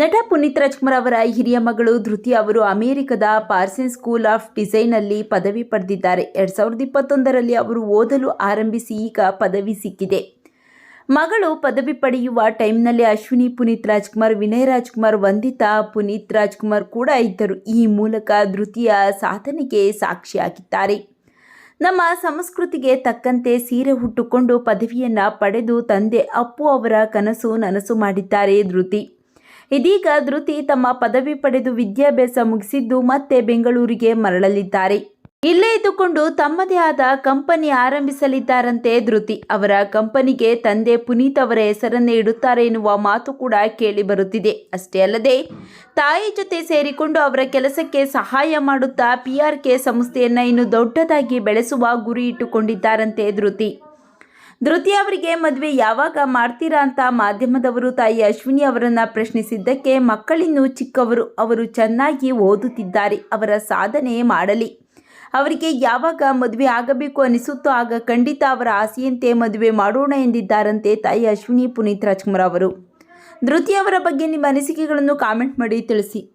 ನಟ ಪುನೀತ್ ರಾಜ್ಕುಮಾರ್ ಅವರ ಹಿರಿಯ ಮಗಳು ಧೃತಿ ಅವರು ಅಮೆರಿಕದ ಪಾರ್ಸನ್ ಸ್ಕೂಲ್ ಆಫ್ ಡಿಸೈನ್ನಲ್ಲಿ ಪದವಿ ಪಡೆದಿದ್ದಾರೆ. ಎರಡು ಸಾವಿರದ ಇಪ್ಪತ್ತೊಂದರಲ್ಲಿ ಅವರು ಓದಲು ಆರಂಭಿಸಿ ಈಗ ಪದವಿ ಸಿಕ್ಕಿದೆ. ಮಗಳು ಪದವಿ ಪಡೆಯುವ ಟೈಮ್ನಲ್ಲಿ ಅಶ್ವಿನಿ, ಪುನೀತ್ ರಾಜ್ಕುಮಾರ್, ವಿನಯ್ ರಾಜ್ಕುಮಾರ್, ವಂದಿತಾ, ಪುನೀತ್ ರಾಜ್ಕುಮಾರ್ ಕೂಡ ಇದ್ದರು. ಈ ಮೂಲಕ ಧೃತಿಯ ಸಾಧನೆಗೆ ಸಾಕ್ಷಿಯಾಗಿದ್ದಾರೆ. ನಮ್ಮ ಸಂಸ್ಕೃತಿಗೆ ತಕ್ಕಂತೆ ಸೀರೆ ಹುಟ್ಟುಕೊಂಡು ಪದವಿಯನ್ನು ಪಡೆದು ತಂದೆ ಅಪ್ಪು ಅವರ ಕನಸು ನನಸು ಮಾಡಿದ್ದಾರೆ ಧೃತಿ. ಇದೀಗ ಧೃತಿ ತಮ್ಮ ಪದವಿ ಪಡೆದು ವಿದ್ಯಾಭ್ಯಾಸ ಮುಗಿಸಿದ್ದು ಮತ್ತೆ ಬೆಂಗಳೂರಿಗೆ ಮರಳಲಿದ್ದಾರೆ. ಇಲ್ಲೇ ಇದ್ದುಕೊಂಡು ತಮ್ಮದೇ ಆದ ಕಂಪನಿ ಆರಂಭಿಸಲಿದ್ದಾರಂತೆ ಧೃತಿ. ಅವರ ಕಂಪನಿಗೆ ತಂದೆ ಪುನೀತ್ ಅವರ ಹೆಸರನ್ನೇ ಇಡುತ್ತಾರೆ ಎನ್ನುವ ಮಾತು ಕೂಡ ಕೇಳಿ ಬರುತ್ತಿದೆ. ಅಷ್ಟೇ ಅಲ್ಲದೆ, ತಾಯಿ ಜೊತೆ ಸೇರಿಕೊಂಡು ಅವರ ಕೆಲಸಕ್ಕೆ ಸಹಾಯ ಮಾಡುತ್ತಾ ಪಿ ಆರ್ ಕೆ ಸಂಸ್ಥೆಯನ್ನು ಇನ್ನು ದೊಡ್ಡದಾಗಿ ಬೆಳೆಸುವ ಗುರಿ ಇಟ್ಟುಕೊಂಡಿದ್ದಾರಂತೆ ಧೃತಿ. ಧೃತಿ ಅವರಿಗೆ ಮದುವೆ ಯಾವಾಗ ಮಾಡ್ತೀರಾ ಅಂತ ಮಾಧ್ಯಮದವರು ತಾಯಿ ಅಶ್ವಿನಿ ಅವರನ್ನು ಪ್ರಶ್ನಿಸಿದ್ದಕ್ಕೆ ಮಕ್ಕಳಿನ್ನೂ ಚಿಕ್ಕವರು ಅವರು ಚೆನ್ನಾಗಿ ಓದುತ್ತಿದ್ದಾರೆ, ಅವರ ಸಾಧನೆ ಮಾಡಲಿ. ಅವರಿಗೆ ಯಾವಾಗ ಮದುವೆ ಆಗಬೇಕು ಅನಿಸುತ್ತೋ ಆಗ ಖಂಡಿತ ಅವರ ಆಸೆಯಂತೆ ಮದುವೆ ಮಾಡೋಣ ಎಂದಿದ್ದಾರಂತೆ ತಾಯಿ ಅಶ್ವಿನಿ ಪುನೀತ್ ರಾಜ್ಕುಮಾರ್ ಅವರು. ಧೃತಿ ಅವರ ಬಗ್ಗೆ ನಿಮ್ಮ ಅನಿಸಿಕೆಗಳನ್ನು ಕಾಮೆಂಟ್ ಮಾಡಿ ತಿಳಿಸಿ.